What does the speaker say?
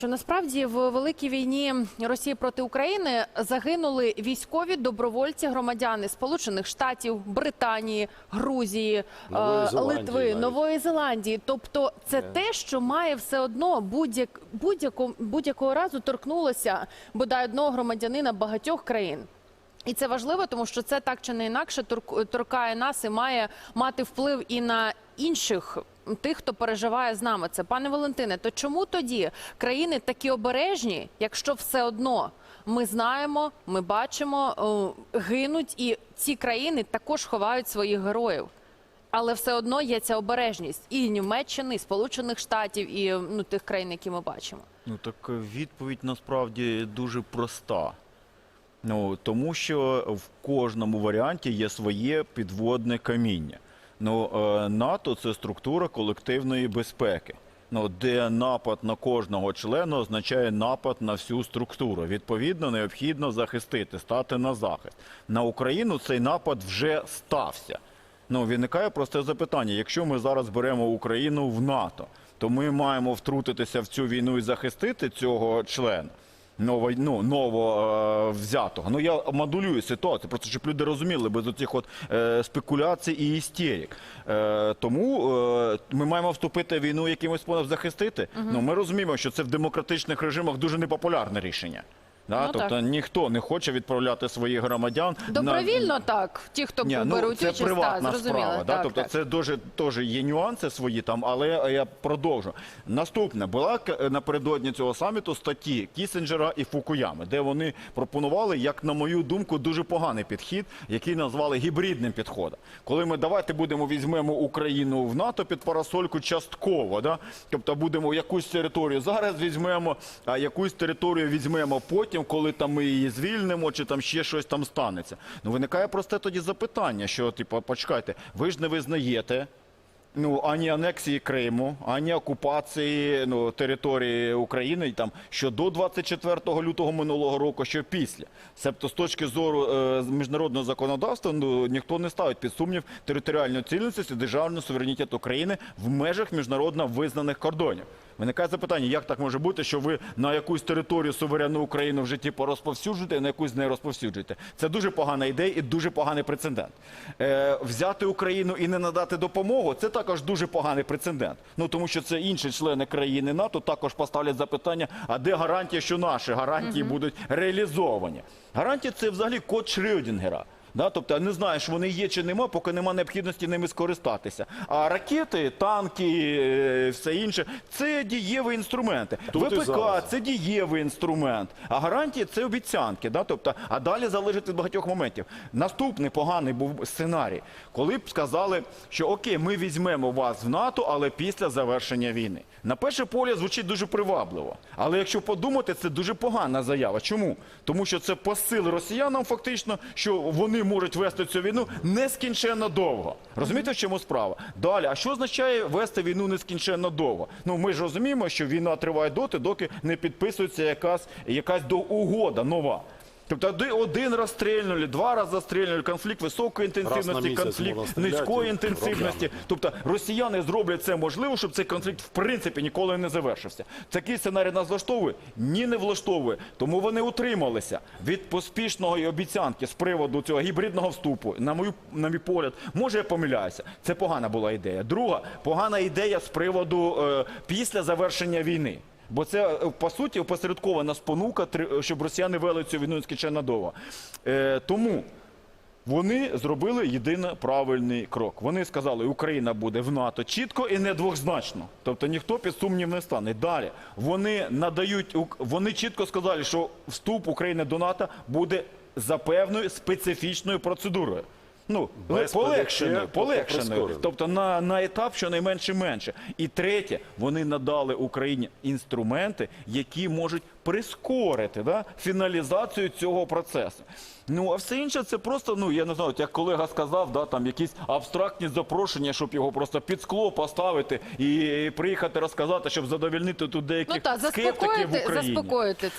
Що насправді в великій війні Росії проти України загинули військові добровольці, громадяни Сполучених Штатів, Британії, Грузії, Нової е, Зеландії Литви, навіть. Нової Зеландії. Тобто, це те, що має все одно будь-як будь-яко будь-якого разу торкнулося бодай одного громадянина багатьох країн. І це важливо, тому що це так чи не інакше торк- торкає нас і має мати вплив і на інших тих, хто переживає з нами. Це пане Валентине. То чому тоді країни такі обережні, якщо все одно ми знаємо, ми бачимо, е, гинуть, і ці країни також ховають своїх героїв. Але все одно є ця обережність і Німеччини, і Сполучених Штатів, і ну тих країн, які ми бачимо. Ну так е, відповідь насправді дуже проста. Ну, тому що в кожному варіанті є своє підводне каміння. Ну, е, НАТО це структура колективної безпеки. Ну, де напад на кожного члена означає напад на всю структуру. Відповідно, необхідно захистити, стати на захист. На Україну цей напад вже стався. Ну, виникає просте запитання: якщо ми зараз беремо Україну в НАТО, то ми маємо втрутитися в цю війну і захистити цього члена. Ново, ну, ново е, взятого. Ну я модулюю ситуацію, просто щоб люди розуміли без оцих от е, спекуляцій і істерік. Е, тому е, ми маємо вступити в війну якимось способом захистити. Ну ми розуміємо, що це в демократичних режимах дуже непопулярне рішення. Да? Ну, тобто так. ніхто не хоче відправляти своїх громадян на- Добровільно так, ті, хто ні, беруть ну, це участь, приватна зрозуміло. справа. Да? Так, тобто так. це дуже теж є нюанси свої там, але я продовжу. Наступне була напередодні цього саміту статті Кісінджера і Фукуями, де вони пропонували, як на мою думку, дуже поганий підхід, який назвали гібридним підходом. Коли ми давайте будемо візьмемо Україну в НАТО під парасольку частково, да? тобто будемо якусь територію зараз візьмемо, а якусь територію візьмемо потім, коли там ми її звільнимо, чи там ще щось там станеться. Ну виникає просте тоді запитання, що типу, почекайте, ви ж не визнаєте. Ну, ані анексії Криму, ані окупації ну, території України, там, що до 24 лютого минулого року, що після. Себто, з точки зору е, міжнародного законодавства, ну, ніхто не ставить під сумнів територіальну цілісність і державний суверенітет України в межах міжнародно визнаних кордонів. Виникає запитання, як так може бути, що ви на якусь територію суверенну Україну в житті порозповсюджуєте, а на якусь не розповсюджуєте. Це дуже погана ідея і дуже поганий прецедент. Е, взяти Україну і не надати допомогу це також дуже поганий прецедент. Ну тому що це інші члени країни НАТО також поставлять запитання: а де гарантія, що наші гарантії будуть реалізовані? Гарантія це взагалі код Шрёдінгера. Да, тобто не знаєш, вони є чи нема, поки нема необхідності ними скористатися. А ракети, танки, е, все інше це дієві інструменти. Тут ВПК це дієвий інструмент, а гарантії це обіцянки. Да? Тобто, а далі залежить від багатьох моментів. Наступний поганий був сценарій, коли б сказали, що окей, ми візьмемо вас в НАТО, але після завершення війни. На перше поле звучить дуже привабливо. Але якщо подумати, це дуже погана заява. Чому? Тому що це посил росіянам, фактично, що вони можуть вести цю війну нескінченно довго. Розумієте, в чому справа? Далі, а що означає вести війну нескінченно довго? Ну ми ж розуміємо, що війна триває доти, доки не підписується якась, якась угода нова. Тобто один раз стрільнули, два рази стрільнули, конфлікт високої інтенсивності, місяць конфлікт можна стріляти низької інтенсивності. роками. Тобто росіяни зроблять це можливо, щоб цей конфлікт в принципі ніколи не завершився. Такий сценарій нас влаштовує? Ні, не влаштовує. Тому вони утрималися від поспішної обіцянки з приводу цього гібридного вступу. На мою на мій погляд, може я помиляюся. Це погана була ідея. Друга погана ідея з приводу е, після завершення війни. Бо це е, по суті опосередкована спонука, три- щоб росіяни вели цю війну нескінченно довго. Е, тому вони зробили єдино правильний крок. Вони сказали, Україна буде в НАТО чітко і не двозначно. Тобто ніхто під сумнів не стане. Далі вони надають вони чітко сказали, що вступ України до НАТО буде за певною специфічною процедурою. Ну, Без полегшеною, полегшеною. Тобто на, на етап щонайменше менше. І третє, вони надали Україні інструменти, які можуть прискорити да, фіналізацію цього процесу. Ну а все інше це просто, ну я не знаю, як колега сказав, да, там якісь абстрактні запрошення, щоб його просто під скло поставити і приїхати розказати, щоб задовольнити тут деяких Ну так, скептиків в Україні. заспокоїти це.